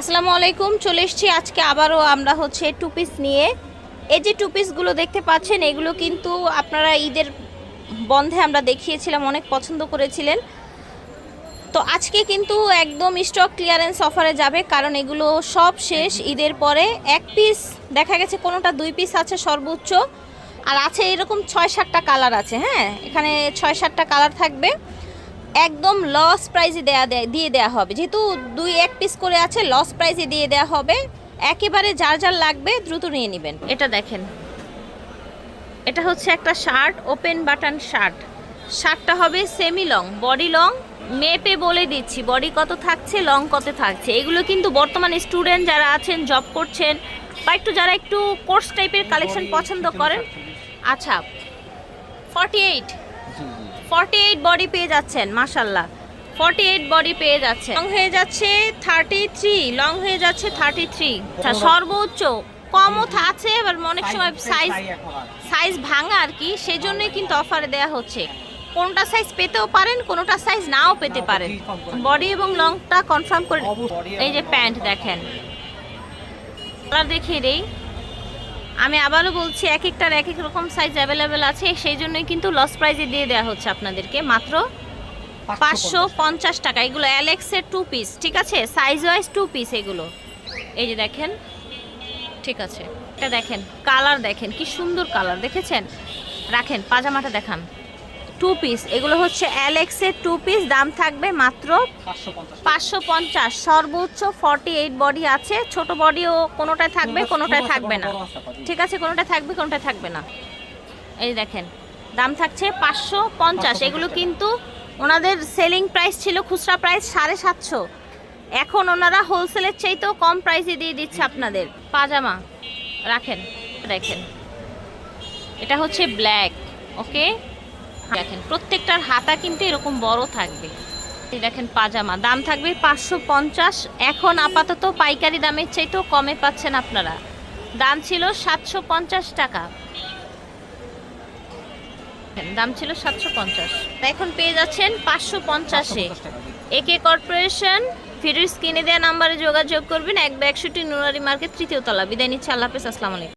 আসসালামু আলাইকুম, চলে এসেছি আজকে আবারও আমরা হচ্ছে টু পিস নিয়ে। এই যে টু পিসগুলো দেখতে পাচ্ছেন, এগুলো কিন্তু আপনারা ঈদের বন্ধে আমরা দেখিয়েছিলাম, অনেক পছন্দ করেছিলেন। তো আজকে কিন্তু একদম স্টক ক্লিয়ারেন্স অফারে যাবে, কারণ এগুলো সব শেষ ঈদের পরে। এক পিস দেখা গেছে কোনোটা দুই পিস আছে সর্বোচ্চ। আর আছে এরকম ছয় সাতটা কালার আছে হ্যাঁ? এখানে ছয় সাতটা কালার থাকবে। একদম লস প্রাইজে দেয়া দেয়- দিয়ে দেওয়া হবে। যেহেতু দুই এক পিস করে আছে লস প্রাইজে দিয়ে দেওয়া হবে। একেবারে যার যার লাগবে দ্রুত নিয়ে নেবেন। এটা দেখেন। এটা হচ্ছে একটা শার্ট ওপেন বাটন শার্ট শার্টটা হবে সেমি লং বডি লং মেপে বলে দিচ্ছি। বডি কত থাকছে লং কত থাকছে। এগুলো কিন্তু বর্তমানে স্টুডেন্ট যারা আছেন জব করছেন বা একটু যারা একটু কোর্স টাইপের কালেকশন পছন্দ করেন। আচ্ছা forty eight forty eight body পেয়ে যাচ্ছেন মাশাল্লাহ ফর্টি এইট বডি পেয়ে যাচ্ছে লং হয়ে যাচ্ছে থার্টি থ্রি লং হয়ে যাচ্ছে থার্টি থ্রি আচ্ছা সর্বোচ্চ কমও আছে এবার অনেক সময় সাইজ সাইজ ভাঙা আর। কি সেই জন্যই কিন্তু অফারে দেয়া হচ্ছে। কোনটা সাইজ পেতেও পারেন কোনোটা সাইজ নাও পেতে পারেন। বডি এবং লংটা কনফার্ম করে এই যে প্যান্ট দেখেন। কালার দেখিয়ে দেই। আমি আবারও বলছি এক একটার এক এক রকম সাইজ অ্যাভেলেবেল আছে সেই জন্যই কিন্তু লস প্রাইজে দিয়ে দেওয়া হচ্ছে আপনাদেরকে। মাত্র পাঁচশো পঞ্চাশ। টাকা। এগুলো অ্যালেক্সের টু পিস ঠিক আছে? সাইজ ওয়াইজ টু পিস এগুলো। এই যে দেখেন ঠিক আছে। এটা দেখেন কালার দেখেন কি সুন্দর কালার দেখেছেন? রাখেন পাজামাটা দেখান। টু পিস এগুলো হচ্ছে অ্যালেক্সের টু পিস দাম থাকবে মাত্র পাঁচশো পঞ্চাশ। সর্বোচ্চ ফর্টি এইট বডি আছে। ছোট বডিও কোনোটায় থাকবে কোনোটায় থাকবে না। ঠিক আছে কোনোটা থাকবে কোনোটা থাকবে না। এই দেখেন দাম থাকছে পাঁচশো পঞ্চাশ। এগুলো কিন্তু ওনাদের সেলিং প্রাইস ছিল খুচরা প্রাইস সাড়ে সাতশো। এখন ওনারা হোলসেলের চাইতেও কম প্রাইসে দিয়ে দিচ্ছে আপনাদের। পাজামা রাখেন দেখেন। এটা হচ্ছে ব্ল্যাক ওকে দেখেন প্রত্যেকটার হাতা কিন্তু এরকম বড় থাকবে। দেখেন পাজামা দাম থাকবে পাঁচশো পঞ্চাশ। এখন আপাতত পাইকারি দামের চাইতেও কমে পাচ্ছেন আপনারা। দাম ছিল সাতশো পঞ্চাশ টাকা। দাম ছিল সাতশো পঞ্চাশ। এখন পেয়ে যাচ্ছেন পাঁচশো পঞ্চাশে। একে কর্পোরেশন ভিডিওর কিনে দেওয়া নাম্বারে যোগাযোগ করবেন। এক একষট্টি নুরারি মার্কেট তৃতীয় তলা। বিদায় নিচ্ছে আল্লাহ হাফেজ আসসালামু আলাইকুম।